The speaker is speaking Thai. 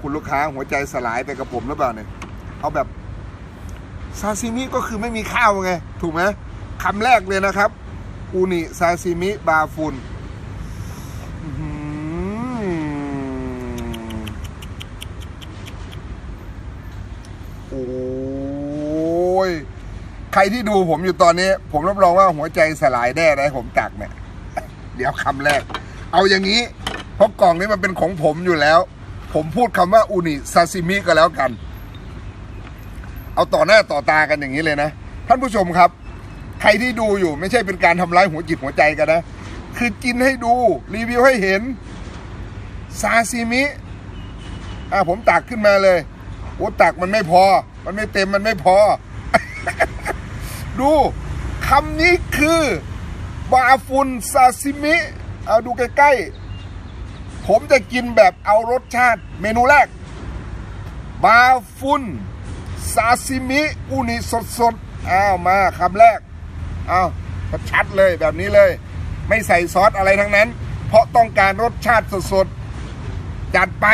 คุณลูกค้าหัวใจสลายไปกับผมหรือเปล่าเนี่ยเอาแบบซาซิมิก็คือไม่มีข้าวไง ถูกไหมคำแรกเลยนะครับ อูนิซาซิมิบาฟุนอื้อหือโอ้ย ใครที่ดูผมอยู่ตอนนี้ ผมรับรองว่าหัวใจสลายแน่นะให้ผมตักเนี่ย เดี๋ยวคำแรก เอาอย่างนี้เพราะกล่องนี้มันเป็นของผมอยู่แล้ว ผมพูดคำว่าอูนิซาซิมิก็แล้วกัน เอาต่อหน้าต่อตากันอย่างนี้เลยนะ ท่านผู้ชมครับ ใครที่ดูอยู่ไม่ใช่เป็นการทำร้ายหัวจิตหัวใจกันนะ คือกินให้ดูรีวิวให้เห็นซาซิมิอ่าผมตักขึ้นมาเลยโอ้ตักมันไม่พอ มันไม่เต็มมันไม่พอ ดูคำนี้คือบาฟุนซาซิมิ เอาดูใกล้ๆ ผมจะกินแบบเอารสชาติเมนูแรก บาฟุนซาซิมิอูนิสดสดอ้าวมาคำแรกอ้าวชัดเลยแบบนี้เลย ไม่ใส่ซอสอะไรทั้งนั้น เพราะต้องการรสชาติสดๆ จัดไป